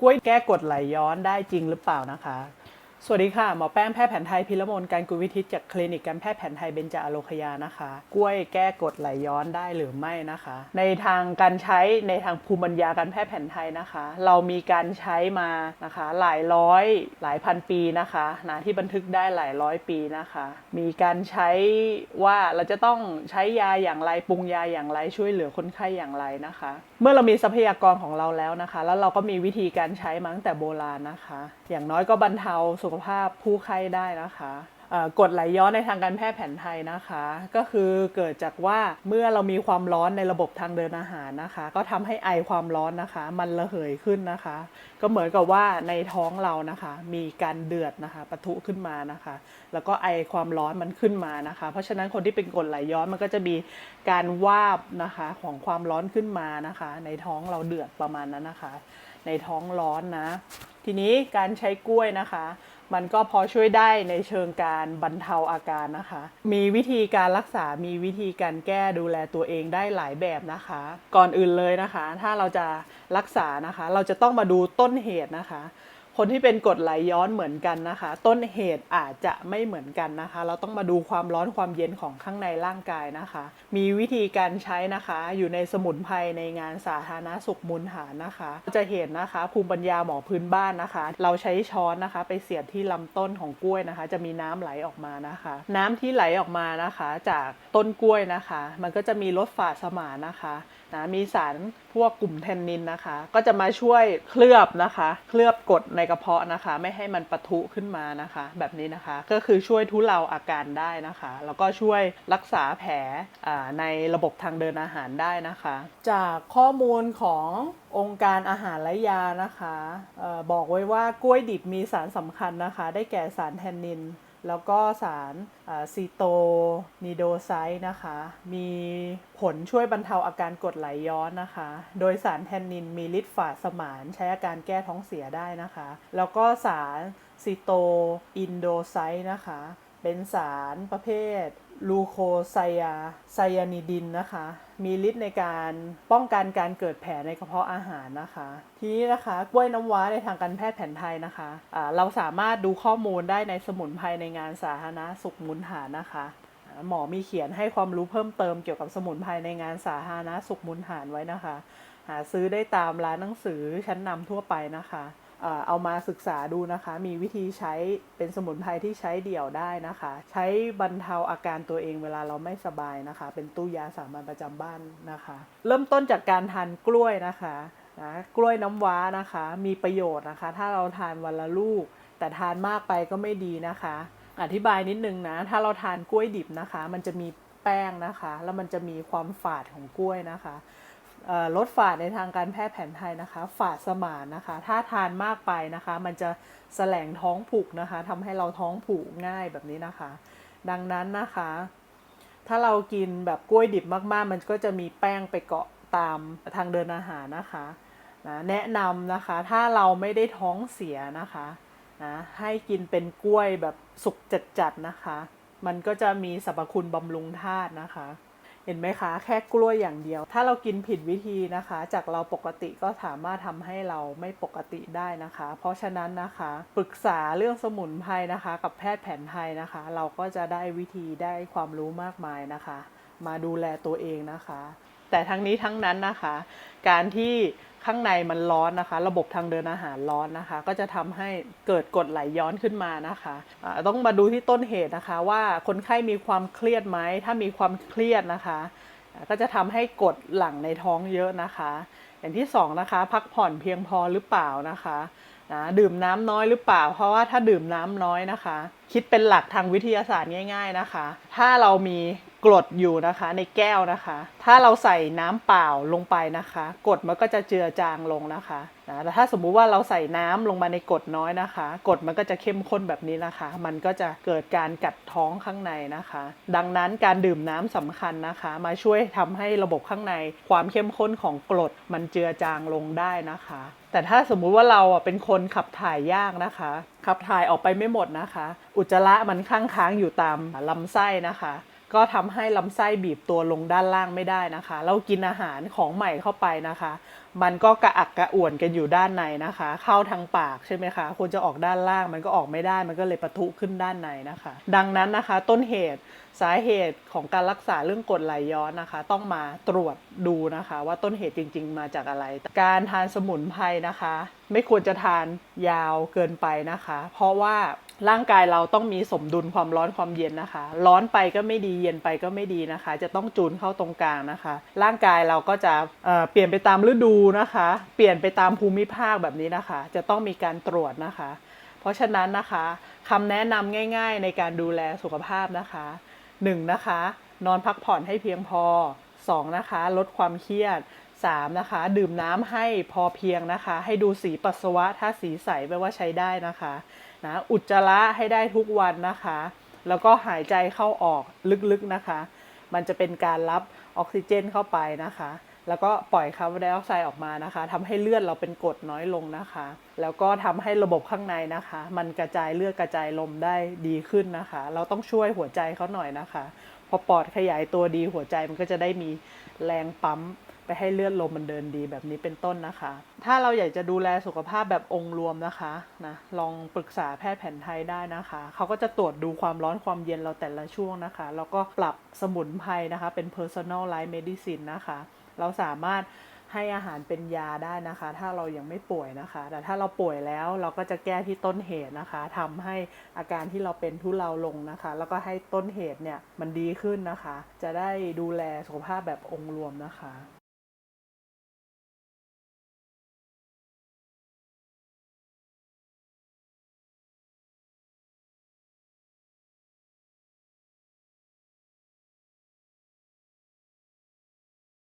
กล้วยแก้กรดไหลย้อนได้จริงหรือเปล่านะคะ สวัสดีค่ะ หมอแป้งแพทย์แผนไทยพิรมนการกุลวิทิตจากคลินิกการแพทย์แผนไทยเบญจอโลคยานะคะ กล้วยแก้กดไหลย้อนได้หรือไม่นะคะ ในทางการใช้ในทางภูมิปัญญาการแพทย์แผนไทยนะคะ เรามีการใช้มานะคะหลายร้อยหลายพันปีนะคะนะที่บันทึกได้หลายร้อยปีนะคะ มีการใช้ว่าเราจะต้องใช้ยาอย่างไรปรุงยาอย่างไรช่วยเหลือคนไข้อย่างไรนะคะ เมื่อเรามีทรัพยากรของเราแล้วนะคะ แล้วเราก็มีวิธีการใช้มาตั้งแต่โบราณนะคะ อย่างน้อยก็บรรเทาสุขภาพผู้ไข้ได้นะคะกรดไหลย้อนในทางการแพทย์แผนไทยนะคะ ก็คือเกิดจากว่าเมื่อเรามีความร้อนในระบบทางเดินอาหารนะคะ ก็ทำให้ไอความร้อนนะคะ มันระเหยขึ้นนะคะ ก็เหมือนกับว่าในท้องเรานะคะ มีการเดือดนะคะปะทุขึ้นมานะคะ แล้วก็ไอความร้อนมันขึ้นมานะคะ เพราะฉะนั้นคนที่เป็นกรดไหลย้อนมันก็จะมีการวาบนะคะของความร้อนขึ้นมานะคะ ในท้องเราเดือดประมาณนั้นนะคะ ในท้องร้อนนะ ทีนี้การใช้กล้วยนะคะ มันก็พอช่วยได้ในเชิงการบรรเทาอาการนะคะ มีวิธีการรักษา มีวิธีการแก้ดูแลตัวเองได้หลายแบบนะคะ ก่อนอื่นเลยนะคะ ถ้าเราจะรักษานะคะ เราจะต้องมาดูต้นเหตุนะคะ คนที่เป็นกรดไหลย้อนเหมือนกันนะคะ ต้นเหตุอาจจะไม่เหมือนกันนะคะ เราต้องมาดูความร้อนความเย็นของข้างในร่างกายนะคะ มีวิธีการใช้นะคะ อยู่ในสมุนไพรในงานสาธารณสุขมูลฐานนะคะ จะเห็นนะคะภูมิปัญญาหมอพื้นบ้านนะคะ เราใช้ช้อนนะคะ ไปเสียบที่ลำต้นของกล้วยนะคะ จะมีน้ำไหลออกมานะคะ น้ำที่ไหลออกมานะคะ จากต้นกล้วยนะคะ มันก็จะมีรสฝาดสมานนะคะนะมีสารพวกกลุ่มแทนนินนะคะ ก็จะมาช่วยเคลือบนะคะ เคลือบกรดในกระเพาะนะคะ ไม่ให้มันปะทุขึ้นมานะคะ แบบนี้นะคะก็คือช่วยทุเลาอาการได้นะคะ แล้วก็ช่วยรักษาแผลในระบบทางเดินอาหารได้นะคะ จากข้อมูลขององค์การอาหารและยานะคะออบอกไว้ว่ากล้วยดิบมีสารสำคัญนะคะ ได้แก่สารแทนนิน แล้วก็สารซีโตนิโดไซด์นะคะ มีผลช่วยบรรเทาอาการกรดไหลย้อนนะคะ โดยสารแทนนินมีฤทธิ์ฝาดสมานใช้อาการแก้ท้องเสียได้นะคะ แล้วก็สารซีโตอินโดไซด์นะคะ เป็นสารประเภท ลูโคไซยาไซยานิดินนะคะ มีฤทธิ์ในการป้องกันการเกิดแผลในกระเพาะอาหารนะคะ ทีนี้นะคะกล้วยน้ำว้าในทางการแพทย์แผนไทยนะคะะเราสามารถดูข้อมูลได้ในสมุนไพรในงานสาธารณสุขมูลฐานนะคะหมอมีเขียนให้ความรู้เพิ่มเติมเกี่ยวกับสมุนไพรในงานสาธารณสุขมูลฐานไว้นะคะ หาซื้อได้ตามร้านหนังสือชั้นนำทั่วไปนะคะ เอามาศึกษาดูนะคะ มีวิธีใช้เป็นสมุนไพรที่ใช้เดี่ยวได้นะคะ ใช้บรรเทาอาการตัวเองเวลาเราไม่สบายนะคะ เป็นตู้ยาสามัญประจำบ้านนะคะ เริ่มต้นจากการทานกล้วยนะคะนะกล้วยน้ำว้านะคะ มีประโยชน์นะคะ ถ้าเราทานวันละลูก แต่ทานมากไปก็ไม่ดีนะคะ อธิบายนิดนึงนะ ถ้าเราทานกล้วยดิบนะคะ มันจะมีแป้งนะคะ แล้วมันจะมีความฝาดของกล้วยนะคะ ลดฝาดในทางการแพทย์แผนไทยนะคะ ฝาดสมานนะคะ ถ้าทานมากไปนะคะ มันจะแสลงท้องผูกนะคะทำให้เราท้องผูกง่ายแบบนี้นะคะ ดังนั้นนะคะ ถ้าเรากินแบบกล้วยดิบมากๆ มันก็จะมีแป้งไปเกาะตามทางเดินอาหารนะคะนะแนะนำนะคะถ้าเราไม่ได้ท้องเสียนะคะนะให้กินเป็นกล้วยแบบสุกจัดๆนะคะ มันก็จะมีสรรพคุณบำรุงธาตุนะคะ ห็นไหมคะ แค่กล้วยอย่างเดียว ถ้าเรากินผิดวิธีนะคะ จากเราปกติก็สามารถทำให้เราไม่ปกติได้นะคะ เพราะฉะนั้นนะคะปรึกษาเรื่องสมุนไพรนะคะ กับแพทย์แผนไทยนะคะ เราก็จะได้วิธีได้ความรู้มากมายนะคะ มาดูแลตัวเองนะคะ แต่ทั้งนี้ทั้งนั้นนะคะ การที่ ข้างในมันร้อนนะคะ ระบบทางเดินอาหารร้อนนะคะ ก็จะทำให้เกิดกรดไหลย้อนขึ้นมานะคะะต้องมาดูที่ต้นเหตุนะคะ ว่าคนไข้มีความเครียดไหมถ้ามีความเครียดนะคะะก็จะทำให้กรดหลั่งในท้องเยอะนะคะ อย่างที่สองนะคะพักผ่อนเพียงพอหรือเปล่านะคะนะดื่มน้ำน้อยหรือเปล่า เพราะว่าถ้าดื่มน้ำน้อยนะคะ คิดเป็นหลักทางวิทยาศาสตร์ง่าย ๆนะคะ ถ้าเรามีกรดอยู่นะคะในแก้วนะคะ ถ้าเราใส่น้ำเปล่าลงไปนะคะกรดมันก็จะเจือจางลงนะคะนะแต่ถ้าสมมุติว่าเราใส่น้ำลงมาในกรดน้อยนะคะกรดมันก็จะเข้มข้นแบบนี้นะคะ มันก็จะเกิดการกัดท้องข้างในนะคะ ดังนั้นการดื่มน้ำสำคัญนะคะ มาช่วยทำให้ระบบข้างในความเข้มข้นของกรดมันเจือจางลงได้นะคะ แต่ถ้าสมมุติว่าเราเป็นคนขับถ่ายยากนะคะขับถ่ายออกไปไม่หมดนะคะ อุจจาระมันค้างค้างอยู่ตามลำไส้นะคะ ก็ทำให้ลำไส้บีบตัวลงด้านล่างไม่ได้นะคะ เรากินอาหารของใหม่เข้าไปนะคะ มันก็กระอักกระอ่วนกันอยู่ด้านในนะคะ เข้าทางปากใช่ไหมคะควรจะออกด้านล่างมันก็ออกไม่ได้ มันก็เลยปะทุขึ้นด้านในนะคะ ดังนั้นนะคะ ต้นเหตุสาเหตุของการรักษาเรื่องกรดไหลย้อนนะคะ ต้องมาตรวจดูนะคะ ว่าต้นเหตุจริง ๆ มาจากอะไร การทานสมุนไพรนะคะ ไม่ควรจะทานยาวเกินไปนะคะ เพราะว่า ร่างกายเราต้องมีสมดุลความร้อนความเย็นนะคะ ร้อนไปก็ไม่ดีเย็นไปก็ไม่ดีนะคะ จะต้องจูนเข้าตรงกลางนะคะ ร่างกายเราก็จะเเปลี่ยนไปตามฤดูนะคะ เปลี่ยนไปตามภูมิภาคแบบนี้นะคะ จะต้องมีการตรวจนะคะ เพราะฉะนั้นนะคะคำแนะนำง่าย ๆ ในการดูแลสุขภาพนะคะ 1. นะคะ นอนพักผ่อนให้เพียงพอ 2. นะคะ ลดความเครียด 3. นะคะ ดื่มน้ำให้พอเพียงนะคะ ให้ดูสีปัสสาวะถ้าสีใสแปลว่าใช้ได้นะคะ นะอุจจาระให้ได้ทุกวันนะคะ แล้วก็หายใจเข้าออกลึกๆนะคะ มันจะเป็นการรับออกซิเจนเข้าไปนะคะ แล้วก็ปล่อยคาร์บอนไดออกไซด์ออกมานะคะทำให้เลือดเราเป็นกรดน้อยลงนะคะ แล้วก็ทำให้ระบบข้างในนะคะ มันกระจายเลือดกระจายลมได้ดีขึ้นนะคะ เราต้องช่วยหัวใจเขาหน่อยนะคะ พอปอดขยายตัวดีหัวใจมันก็จะได้มีแรงปั๊ม ไปให้เลือดลมมันเดินดีแบบนี้เป็นต้นนะคะ ถ้าเราอยากจะดูแลสุขภาพแบบองค์รวมนะคะนะลองปรึกษาแพทย์แผนไทยได้นะคะ เขาก็จะตรวจดูความร้อนความเย็นเราแต่ละช่วงนะคะ แล้วก็ปรับสมุนไพรนะคะ เป็น personal life medicine นะคะ เราสามารถให้อาหารเป็นยาได้นะคะ ถ้าเรายังไม่ป่วยนะคะ แต่ถ้าเราป่วยแล้วเราก็จะแก้ที่ต้นเหตุนะคะทำให้อาการที่เราเป็นทุเลาลงนะคะ แล้วก็ให้ต้นเหตุเนี่ยมันดีขึ้นนะคะ จะได้ดูแลสุขภาพแบบองค์รวมนะคะ